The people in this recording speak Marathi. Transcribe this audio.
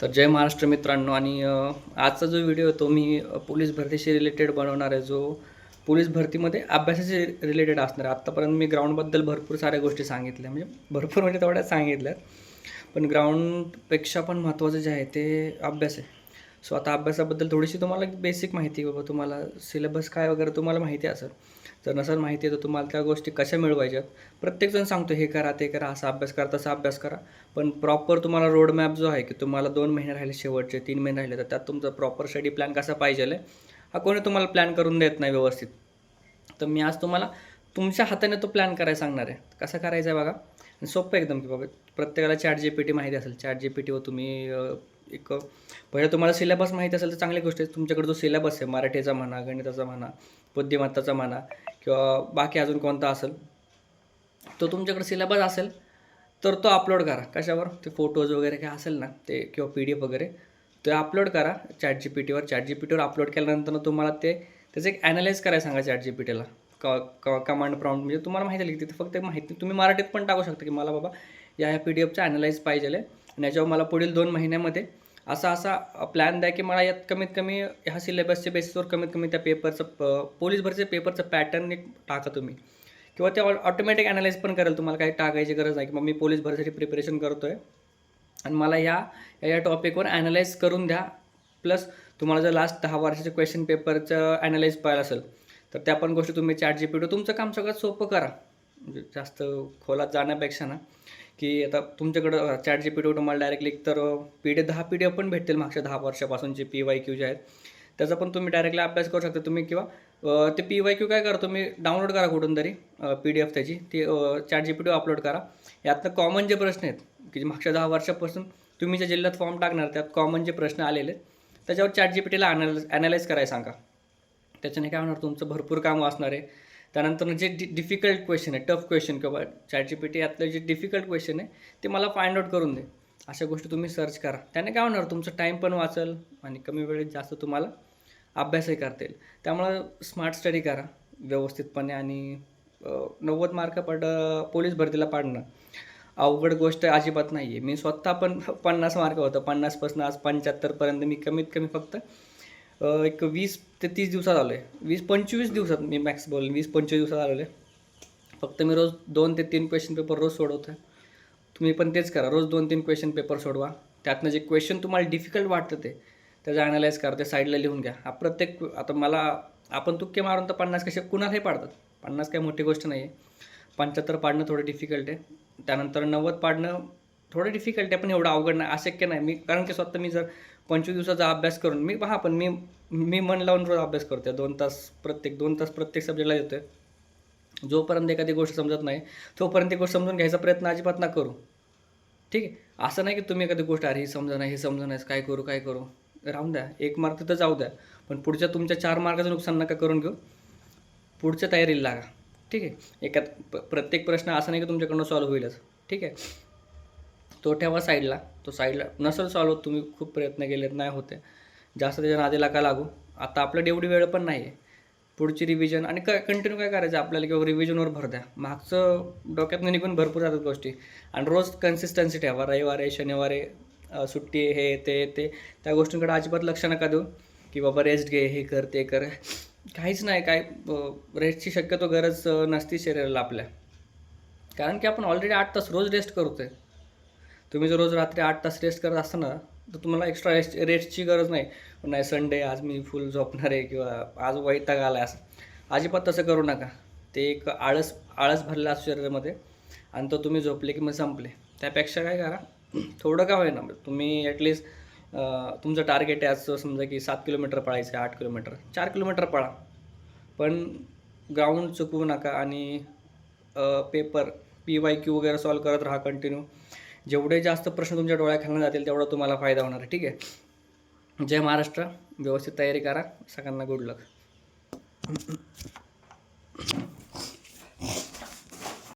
तर जय महाराष्ट्र मित्रांनो. आणि आजचा जो व्हिडिओ आहे तो मी पोलीस भरतीशी रिलेटेड बनवणार आहे. जो पोलीस भरतीमध्ये अभ्यासाशी रिलेटेड असणार आहे. आत्तापर्यंत मी ग्राउंडबद्दल भरपूर साऱ्या गोष्टी सांगितल्या. म्हणजे भरपूर म्हणजे तेवढ्या सांगितल्यात पण ग्राउंडपेक्षा पण महत्त्वाचं जे आहे ते अभ्यास आहे. सो आता अभ्यासाबद्दल थोडीशी तुम्हाला बेसिक माहिती बाबा तुम्हाला सिलेबस काय वगैरे तुम्हाला माहिती असेल जर नसेल माहिती आहे तर तुम्हाला त्या गोष्टी कशा मिळवायच्यात? प्रत्येकजण सांगतो हे करा ते करा असा अभ्यास करा तसा अभ्यास करा. पण प्रॉपर तुम्हाला रोड मॅप जो आहे की तुम्हाला दोन महिने राहिले शेवटचे तीन महिने राहिले तर त्यात तुमचा प्रॉपर स्टडी प्लॅन कसा पाहिजे हा कोणी तुम्हाला प्लॅन करून देत नाही व्यवस्थित. तर मी आज तुम्हाला तुमच्या हाताने तो प्लॅन करायला सांगणार आहे. कसा करायचा आहे बघा? सोपं एकदम की बाबा प्रत्येकाला चॅट जी पी टी माहिती असेल चॅट जी पी टीवर तुम्ही एक पहिलं तुम्हाला सिलेबस माहीत असेल तर चांगली गोष्ट आहे. तुमच्याकडे जो सिलेबस आहे मराठीचा म्हणा गणिताचा म्हणा बुद्धिमत्ताचा म्हणा किंवा बाकी अजून कोणता असेल तो तुमच्याकडे सिलेबस असेल तर तो अपलोड करा. कशावर? ते फोटोज वगैरे काय असेल ना ते किंवा पी डी एफ वगैरे ते अपलोड करा. चॅट जी पी टीवर चॅट जी पी टीवर अपलोड केल्यानंतर तुम्हाला ते त्याचं एक ॲनालाइज करायला सांगा चॅट जी पी टीला क कमांड प्रॉम्प्ट म्हणजे तुम्हाला माहिती आली की तिथे फक्त माहिती तुम्ही मराठीत पण टाकू शकता की मला बाबा या ह्या पी डी एफचं ॲनालाइज पाहिजे आणि याच्यावर मला पुढील दोन महिन्यामध्ये असा असा प्लॅन द्या की मला यात कमीत कमी ह्या सिलेबसच्या बेसिसवर कमीत कमी त्या पेपरचं प- पोलीस भरचे पेपरचं पॅटर्न एक टाका तुम्ही. किंवा ते ऑटोमॅटिक ॲनालाइज पण करेल तुम्हाला काही टाकायची गरज नाही की मग मी पोलीस भरसाठी प्रिपरेशन करतो आहे आणि मला या या- या टॉपिकवर ॲनालाइज करून द्या. प्लस तुम्हाला जर लास्ट दहा वर्षाचे क्वेश्चन पेपरचं ॲनालाइज पाहिलं असेल तर त्या पण गोष्टी तुम्ही चॅट जी पी टू तुमचं काम सगळं सोपं करा. म्हणजे जास्त खोलात जाण्यापेक्षा ना. की आता तुमच्याकडं चॅट जी पी टी तुम्हाला डायरेक्टली तर पी डी दहा पी डी एफ पण भेटतील मागच्या दहा वर्षापासूनचे पी वाय क्यू जे आहेत. त्याचा पण तुम्ही डायरेक्टली अभ्यास करू शकता तुम्ही किंवा ते पी वाय क्यू काय करा तुम्ही डाउनलोड करा कुठून तरी पी डी एफ त्याची. ती chat G P T upload करा. यातनं कॉमन जे प्रश्न आहेत की जे मागच्या दहा वर्षापासून तुम्ही ज्या जिल्ह्यात फॉर्म टाकणार त्यात कॉमन जे प्रश्न आलेले आहेत, त्याच्यावर चॅट जी पी टीला ॲनालाइज ॲनालाइज करायला सांगा. त्याच्याने काय होणार तुमचं भरपूर काम वाचणार आहे. त्यानंतर जे डि डिफिकल्ट क्वेश्चन आहे टफ क्वेश्चन किंवा चॅट जी पी टी यातलं जे डिफिकल्ट क्वेश्चन आहे ते मला फाइंड आउट करून दे. अशा गोष्टी तुम्ही सर्च करा. त्याने काय होणार तुमचं टाईम पण वाचेल आणि कमी वेळेत जास्त तुम्हाला अभ्यासही करता येईल. त्यामुळं स्मार्ट स्टडी करा व्यवस्थितपणे आणि नव्वद मार्क पड पोलीस भरतीला पाडणं. अवघड गोष्ट अजिबात नाही आहे मी स्वतः पण पन्नास मार्क होतं. पन्नासपासून आज पंच्याहत्तरपर्यंत मी कमीत कमी फक्त एक वीस ते तीस दिवसात आलो आहे वीस पंचवीस दिवसात मी मॅक्स बोलेन वीस पंचवीस दिवसात आलेलो आहे फक्त मी रोज दोन ते तीन क्वेश्चन पेपर रोज सोडवतो आहे तुम्ही पण तेच करा रोज दोन तीन क्वेश्चन पेपर सोडवा. त्यातनं जे क्वेश्चन तुम्हाला डिफिकल्ट वाटतं ते त्याचं ॲनालाइज करा ते साईडला लिहून घ्या. हा प्रत्येक आता मला आपण तुक्के मारून तर पन्नास कसे कुणालाही पाडतात. पन्नास काही मोठी गोष्ट नाही आहे पंच्याहत्तर पाडणं थोडं डिफिकल्ट आहे. त्यानंतर नव्वद पाडणं थोडं डिफिकल्ट आहे पण एवढं अवघड नाही अशक्य नाही. मी कारण की स्वतः मी जर पंचवीस दिवसाचा अभ्यास करून मी पहा पण मी मी मन लावून रोज अभ्यास करतोय दोन तास प्रत्येक दोन तास प्रत्येक सब्जेक्टला देतोय जोपर्यंत एखादी गोष्ट समजत नाही तोपर्यंत ती गोष्ट समजून घ्यायचा प्रयत्न अजिबात ना करू. ठीक आहे? असं नाही की तुम्ही एखादी गोष्ट अरे ही समजा नाही हे समजा नाही काय करू काय करू? राहून द्या. एक मार्क तर जाऊ द्या. पण पुढच्या तुमच्या चार मार्काचं नुकसान नका करून घेऊ. पुढच्या तयारीला लागा. ठीक आहे? एका प्रत्येक प्रश्न असा नाही की तुमच्याकडनं सॉल्व्ह होईलच. ठीक आहे? तो ठेवा साईडला तो साईडला. नसेल सॉल्व होत तुम्ही खूप प्रयत्न केलेत नाही होते जास्त त्याच्या नादीला का लागू. आता आपल्याला एवढी वेळ पण नाही आहे पुढची रिव्हिजन आणि काय कंटिन्यू काय करायचं आपल्याला? किंवा रिव्हिजनवर भर द्या. मागचं डोक्यातनं निघून भरपूर जातात गोष्टी. आणि रोज कन्सिस्टन्सी ठेवा. रविवारी शनिवारी आहे सुट्टी हे ते ते. त्या गोष्टींकडे अजिबात लक्ष नका देऊ. की बाबा रेस्ट घे हे कर ते कर. काहीच नाही. काय रेस्टची शक्यतो गरज नसती शरीराला आपल्या. कारण की आपण ऑलरेडी आठ तास रोज रेस्ट करतोय. तुम्ही जर रोज रात्री आठ तास रेस्ट करत असताना तर तुम्हाला एक्स्ट्रा रेस्ट रेस्टची गरज नाही. नाही संडे आज मी फुल झोपणार आहे किंवा आज वैताग आला आहे असं. अजिबात तसं करू नका. ते एक आळस आळस भरलं असतो शरीरामध्ये आणि तो तुम्ही झोपले की मग संपले. त्यापेक्षा काय करा थोडं का होईना तुम्ही ॲटलिस्ट तुमचं टार्गेट आहे आज समजा की सात किलोमीटर पळायचं आहे आठ किलोमीटर. चार किलोमीटर पळा. पण ग्राउंड चुकवू नका आणि पेपर पी वाय क्यू वगैरे सॉल्व करत राहा कंटिन्यू जेवढे जास्त प्रश्न तुमच्या डोळ्याखालनं जातील तेवढा तुम्हाला फायदा होणार आहे. ठीक आहे? जय महाराष्ट्र. व्यवस्थित तयारी करा. सगळ्यांना गुड लक